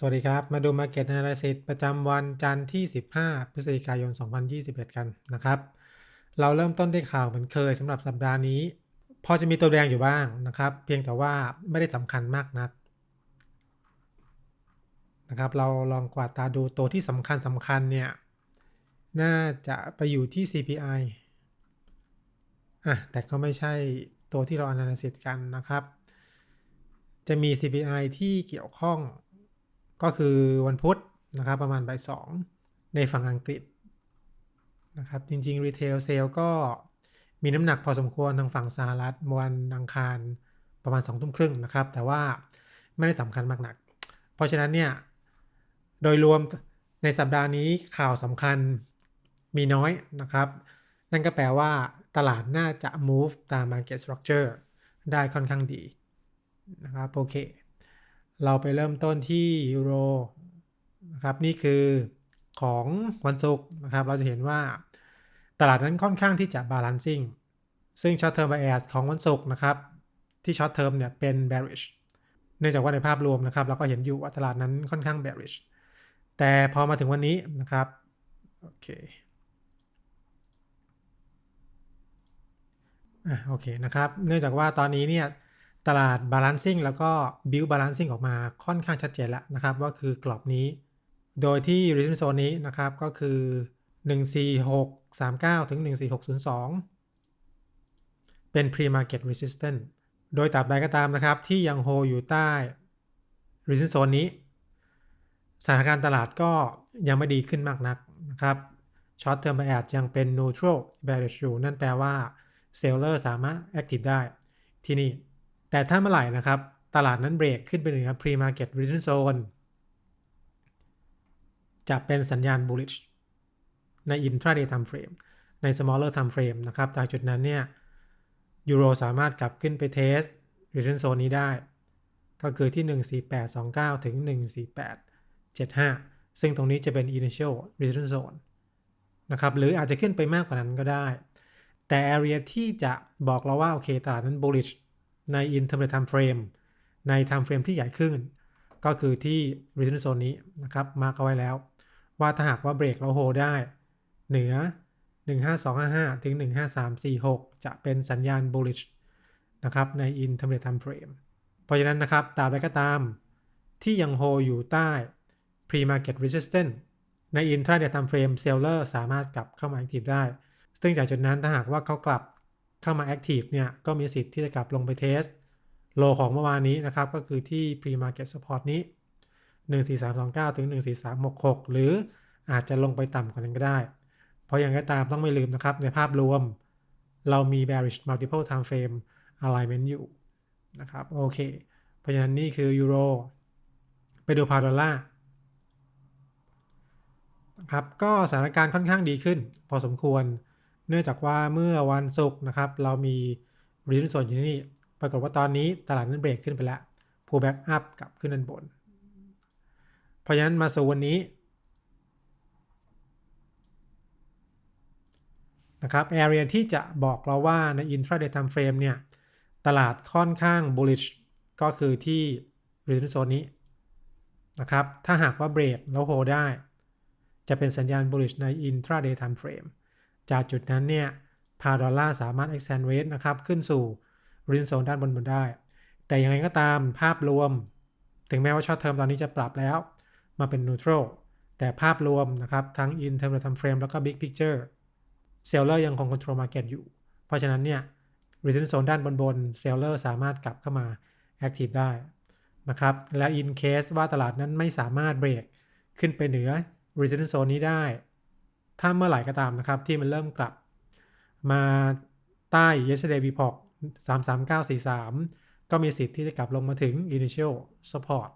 สวัสดีครับ มาดู Market Analysis ประจำวันจันทร์ที่ 15 พฤศจิกายน 2021 กันนะครับ เราเริ่มต้นด้วยข่าวเหมือนเคยสำหรับสัปดาห์นี้ พอจะมีตัวแดงอยู่บ้างนะครับ เพียงแต่ว่าไม่ได้สำคัญมากนักนะครับ เราลองกวาดตาดูตัวที่สำคัญสำคัญเนี่ย น่าจะไปอยู่ที่ CPI อะ แต่ก็ไม่ใช่ตัวที่เรา analysis กันนะครับ จะมี CPI ที่เกี่ยวข้อง ก็คือวันพุธนะครับประมาณบ่ายสองในฝั่งอังกฤษนะครับจริงๆ Retail Sale ก็มีน้ำหนักพอสมควรทางฝั่งสหรัฐวันอังคารประมาณ2ทุ่มครึ่งนะครับ แต่ว่าไม่ได้สำคัญมากนัก เพราะฉะนั้นเนี่ย โดยรวมในสัปดาห์นี้ข่าวสำคัญมีน้อยนะครับ นั่นก็แปลว่าตลาดน่าจะ move ตาม market structure ได้ค่อนข้างดีนะครับโอเค เราไปเริ่มต้นที่ยูโรนะครับนี่คือของวันศุกร์นะครับ เราจะเห็นว่าตลาดนั้นค่อนข้างที่จะ balancing ซึ่ง short term bias ของวันศุกร์นะครับ ที่ short term เนี่ยเป็น bearish เนื่องจากว่าในภาพรวมนะครับ เราก็เห็นอยู่ว่าตลาดนั้นค่อนข้าง bearish แต่พอมาถึงวันนี้นะครับ โอเคอะโอเคนะครับ เนื่องจากว่าตอนนี้เนี่ย ตลาด balancing แล้วก็ build balancing ออกมาค่อนข้างชัดเจนแล้วนะครับ ว่าคือกรอบนี้ โดยที่ resistance zone นี้นะครับก็คือ 14639 ถึง 14602 เป็น pre market resistance โดยตราบใดก็ตามนะครับ ที่ยังโฮอยู่ใต้ resistance zone นี้ สถานการณ์ตลาดก็ยังไม่ดีขึ้นมากนักนะครับ short term bias ยังเป็น neutral bearish อยู่นั่นแปลว่า seller สามารถ active ได้ที่นี่ แต่ถ้าเมื่อไหร่นะครับ ตลาดนั้นเบรกขึ้นไปเหนือ pre market resistance zone จะเป็นสัญญาณ bullish ใน intraday time frame ใน smaller time frame นะครับ จากจุดนั้นเนี่ยยูโรสามารถกลับขึ้นไปเทส resistance zone นี้ได้ ก็คือที่ 14829 ถึง 14875 ซึ่งตรงนี้จะเป็น initial resistance zone นะครับ หรืออาจจะขึ้นไปมากกว่านั้นก็ได้ แต่ area ที่จะบอกเราว่า โอเค ตลาดนั้น bullish ใน intermediate time frame ใน time frame ที่ใหญ่ขึ้น ก็คือที่ resistance zone นี้นะครับ มาร์กเอาไว้แล้ว ว่าถ้าหากว่าเบรกเราโฮได้ เหนือ 15255 ถึง 15346 จะเป็นสัญญาณ bullish นะครับ ใน intermediate time frame เพราะฉะนั้นนะครับตราบใดก็ตามที่ยังโฮอยู่ใต้ pre market resistance ใน intraday time frame seller สามารถกลับเข้ามา active ได้ ซึ่งจากจุดนั้นถ้าหากว่าเขากลับ เข้ามา active เนี่ยก็มีสิทธิ์ที่จะกลับลงไปเทสโลของเมื่อวานนี้นะครับ ก็คือที่ pre market support นี้ 14329 ถึง 14366 หรืออาจจะลงไปต่ำกว่านั้นก็ได้ เพราะอย่างไรตามต้องไม่ลืมนะครับ ในภาพรวม เรามี bearish multiple time frame alignment อยู่นะครับโอเค เพราะฉะนั้นนี่คือยูโรไปดูพาวดอลลาร์ครับก็สถานการณ์ค่อนข้างดีขึ้น พอสมควร เนื่องจากว่าเมื่อวันศุกร์นะครับ เรามีรีนส่วนอยู่ที่นี่ ปรากฏว่าตอนนี้ตลาดนั้นเบรกขึ้นไปแล้ว pull back up กลับขึ้นด้านบน เพราะฉะนั้นมาสู่วันนี้นะครับ area ที่จะบอกเราว่าใน intraday time frame เนี่ย ตลาดค่อนข้าง bullish ก็คือที่ resistance zone นี้นะครับ ถ้าหากว่าเบรกแล้วโฮได้ จะเป็นสัญญาณ bullish ใน intraday time frame จากจุดนั้นเนี่ยพาดอลลาร์สามารถ accelerate นะครับ ขึ้นสู่ resistance zone ด้านบนบนได้ แต่ยังไงก็ตามภาพรวม ถึงแม้ว่า short term ตอนนี้จะปรับแล้ว มาเป็น neutral แต่ภาพรวมนะครับ ทั้ง intermediate time frame แล้วก็ big picture เซลเลอร์ยังคง control market อยู่ เพราะฉะนั้นเนี่ย resistance zone ด้านบนบนเซลเลอร์สามารถกลับเข้ามา active ได้นะครับ และ in case ว่าตลาดนั้นไม่สามารถเบรกขึ้นไปเหนือ resistance zone นี้ได้ ถ้าเมื่อไหร่ก็ตามนะครับ ที่มันเริ่มกลับ มาใต้ yesterday report 33943 ก็มีสิทธิ์ที่จะกลับลงมาถึง initial support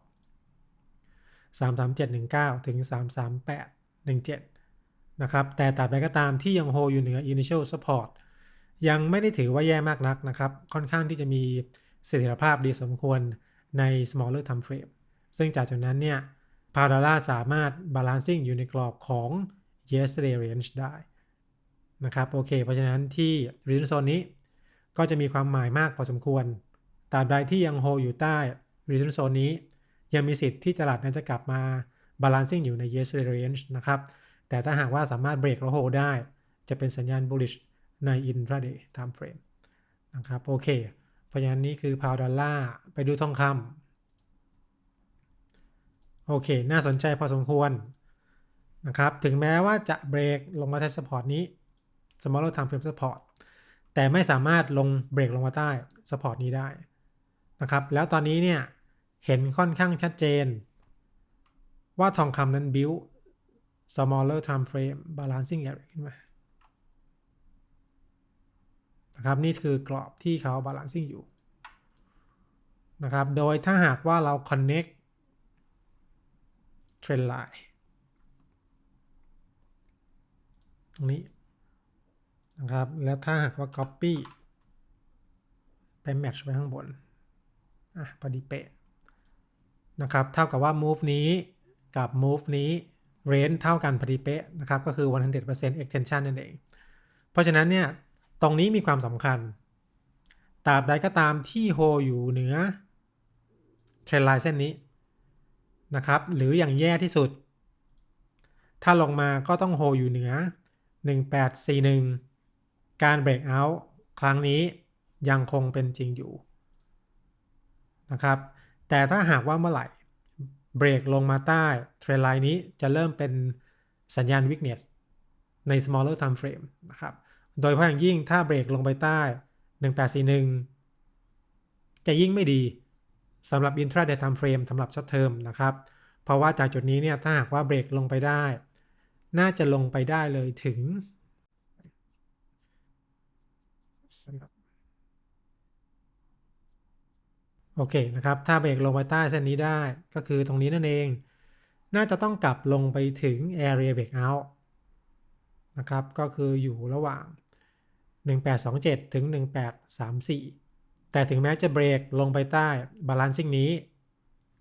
33719 ถึง 33817 นะครับ แต่ตราบใดก็ตามที่ยังโฮอยู่เหนือ initial support ยังไม่ได้ถือว่าแย่มากนักนะครับ ค่อนข้างที่จะมีเสถียรภาพดีสมควรใน smaller time frame ซึ่งจากจุดนั้นเนี่ยพาดอลลาสามารถ balancing อยู่ในกรอบของ yesterday range ได้นะครับโอเค เพราะฉะนั้นที่ resistance zone นี้ก็จะมีความหมายมากพอสมควรตราบใดที่ยังโฮอยู่ใต้ resistance zone นี้ ยังมีสิทธิ์ที่ตลาดนั้นจะกลับมา balancing อยู่ใน yesterday range นะครับ แต่ถ้าหากว่าสามารถเบรกแล้วโฮได้ จะเป็นสัญญาณ bullish ใน intraday time frame นะครับโอเค เพราะฉะนั้นนี่คือพาวดอลลาร์ไปดูทองคำโอเค น่าสนใจพอสมควร นะครับ ถึงแม้ว่าจะเบรกลงมาที่ support นี้ smaller time frame support แต่ไม่สามารถลงเบรกลงมาใต้ support นี้ได้นะครับ แล้วตอนนี้เนี่ยเห็นค่อนข้างชัดเจน ว่าทองคำนั้น build smaller time frame balancing area ขึ้นมานะครับนี่คือกรอบที่เขา balancing อยู่นะครับ โดยถ้าหากว่าเรา connect trend line ตรงนี้นะครับ แล้วถ้าหากว่า copy ไป match ไปข้างบน อะพอดีเป๊ะนะครับ เท่ากับว่า move นี้กับ move นี้ range เท่ากันพอดีเป๊ะนะครับ ก็คือ 100% extension นั่นเอง เพราะฉะนั้นเนี่ย ตรงนี้มีความสำคัญ ตราบใดก็ตามที่โฮอยู่เหนือเทรนไลน์เส้นนี้นะครับ หรืออย่างแย่ที่สุด ถ้าลงมาก็ต้องโฮอยู่เหนือ 1841 การเบรกเอาท์ครั้งนี้ยังคงเป็นจริงอยู่นะครับ แต่ถ้าหากว่าเมื่อไหร่เบรกลงมาใต้เทรนไลน์นี้จะเริ่มเป็นสัญญาณ weakness ใน smaller time frame นะครับ โดยเฉพาะอย่างยิ่งถ้าเบรกลงไปใต้ 1841 จะยิ่งไม่ดีสำหรับ intraday time frame สำหรับ short term นะครับ เพราะว่าจากจุดนี้เนี่ยถ้าหากว่าเบรกลงไปได้ น่าจะลงไปได้เลยถึง โอเคนะครับ ถ้าเบรกลงไปใต้เส้นนี้ได้ก็คือตรงนี้นั่นเอง น่าจะต้องกลับลงไปถึง area breakout นะครับ ก็คืออยู่ระหว่าง 1827 ถึง 1834 แต่ถึงแม้จะเบรกลงไปใต้ balancing นี้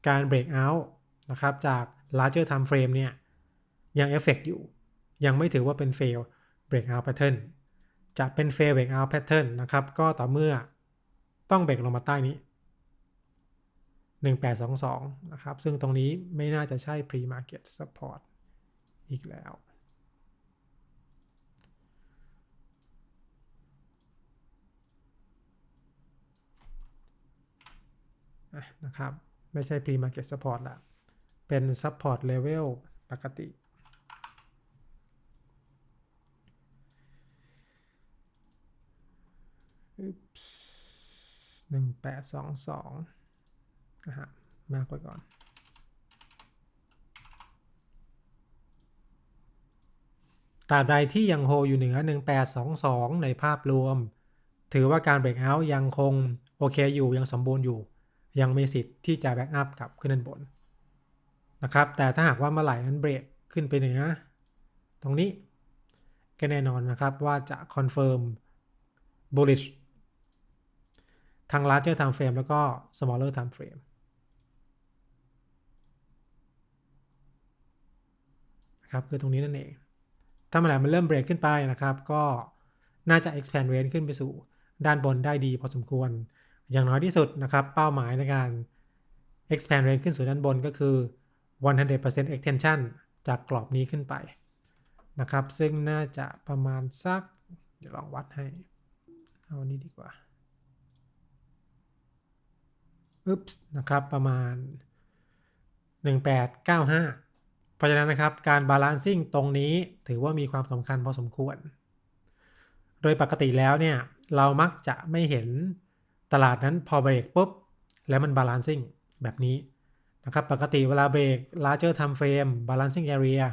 การเบรกเอาท์นะครับจาก larger time frame เนี่ย ยังเอฟเฟกอยู่ ยังไม่ถือว่าเป็น fail breakout pattern จะเป็น fail breakout pattern นะครับ ก็ต่อเมื่อต้องเบรกลงมาใต้นี้ 1822 นะครับ ซึ่งตรงนี้ไม่น่าจะใช่ pre market support อีกแล้ว นะครับ ไม่ใช่ pre market support ละเป็น support level ปกติ หนึ่งแปดสองสองนะฮะมากไปก่อน ตราบใดที่ยังโฮอยู่เหนือ 1822 ในภาพรวม ถือว่าการเบรกเอาท์ยังคงโอเคอยู่ยังสมบูรณ์อยู่ ยังมีสิทธิ์ที่จะแบ็กอัพกลับขึ้นด้านบนนะครับ แต่ถ้าหากว่าเมื่อไหร่นั้นเบรกขึ้นไปเหนือ ตรงนี้ก็แน่นอนนะครับว่าจะคอนเฟิร์ม bullish ทาง larger time frame แล้วก็ smaller time frame นะครับคือตรงนี้นั่นเอง ถ้าเมื่อไหร่มันเริ่มเบรกขึ้นไปนะครับ ก็น่าจะ expand range ขึ้นไปสู่ด้านบนได้ดีพอสมควร อย่างน้อยที่สุดนะครับ เป้าหมายในการ expand range ขึ้นสู่ด้านบนก็คือ 100% extension จากกรอบนี้ขึ้นไปนะครับ ซึ่งน่าจะประมาณสัก เดี๋ยวลองวัดให้ เอานี้ดีกว่า อึ๊บนะครับประมาณ 1895 เพราะฉะนั้นนะครับการบาลานซิ่งตรงนี้ถือว่ามีความสำคัญพอสมควร โดยปกติแล้วเนี่ยเรามักจะไม่เห็นตลาดนั้นพอเบรกปุ๊บ แล้วมันบาลานซิ่งแบบนี้นะครับปกติเวลาเบรก larger time frame balancing area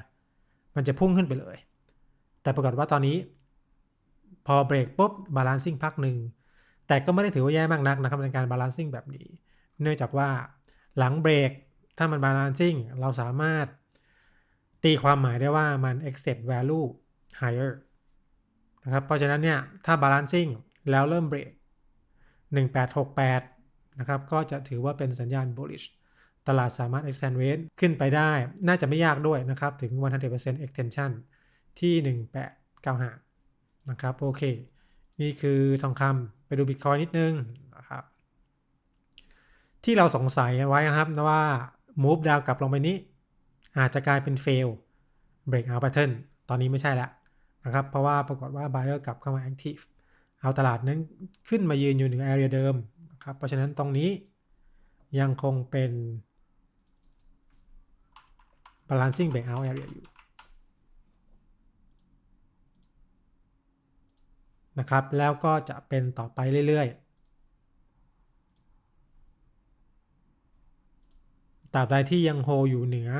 มันจะพุ่งขึ้นไปเลย แต่ปรากฏว่าตอนนี้ พอเบรกปุ๊บบาลานซิ่งพักหนึ่ง แต่ก็ไม่ได้ถือว่าแย่มากนักนะครับในการบาลานซิ่งแบบนี้ เนื่องจากว่าหลังเบรกถ้ามันบาลานซิ่งเราสามารถตีความหมายได้ว่ามัน accept value higher นะครับ เพราะฉะนั้นเนี่ย ถ้า balancing แล้วเริ่มเบรก1868 นะครับ ก็จะถือว่าเป็นสัญญาณ bullish ตลาดสามารถ expand rate ขึ้นไปได้ น่าจะไม่ยากด้วยนะครับ ถึง 100% extension ที่ 1895 นะครับ โอเค นี่คือทองคำไปดู Bitcoin นิดนึงนะครับ ที่เราสงสัยไว้นะครับว่า move down กลับลงไปนี้ อาจจะกลายเป็น fail breakout pattern ตอนนี้ไม่ใช่แล้วนะครับ เพราะว่าปรากฏว่า buyer กลับเข้ามา active เอาตลาดนั้นขึ้นมายืนอยู่เหนือ area เดิมนะครับ เพราะฉะนั้นตรงนี้ยังคงเป็น balancing breakout area อยู่นะครับ แล้วก็จะเป็นต่อไปเรื่อยๆ ตราบใดที่ยังโฮอยู่เหนือ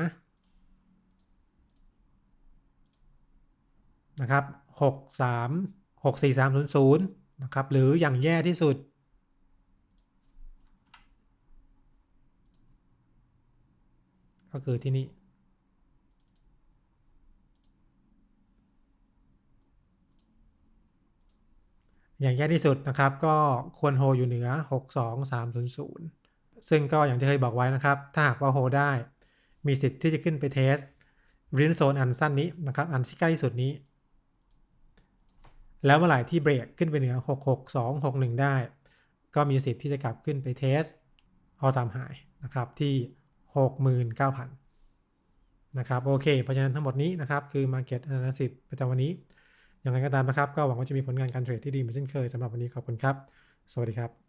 นะครับ6 3 6 4 3 0 0นะครับหรืออย่างแย่ที่สุด ก็คือที่นี่อย่างแย่ที่สุดนะครับ ก็ควรโฮอยู่เหนือ 62300 ซึ่งก็อย่างที่เคยบอกไว้นะครับ ถ้าหากว่าโฮได้ มีสิทธิ์ที่จะขึ้นไปเทสรินโซนอันสั้นนี้นะครับ อันที่ใกล้ที่สุดนี้ แล้วเมื่อไหร่ที่เบรกขึ้นไปเหนือ 66261 ได้ ก็มีสิทธิ์ที่จะกลับขึ้นไปเทสออตามหายนะครับที่ 69,000นะครับโอเค เพราะฉะนั้นทั้งหมดนี้นะครับ คือ Market Analysis ประจำวันนี้ อย่างไรก็ตามนะครับ ก็หวังว่าจะมีผลงานการเทรดที่ดีเหมือนเช่นเคยสำหรับวันนี้ขอบคุณครับ สวัสดีครับ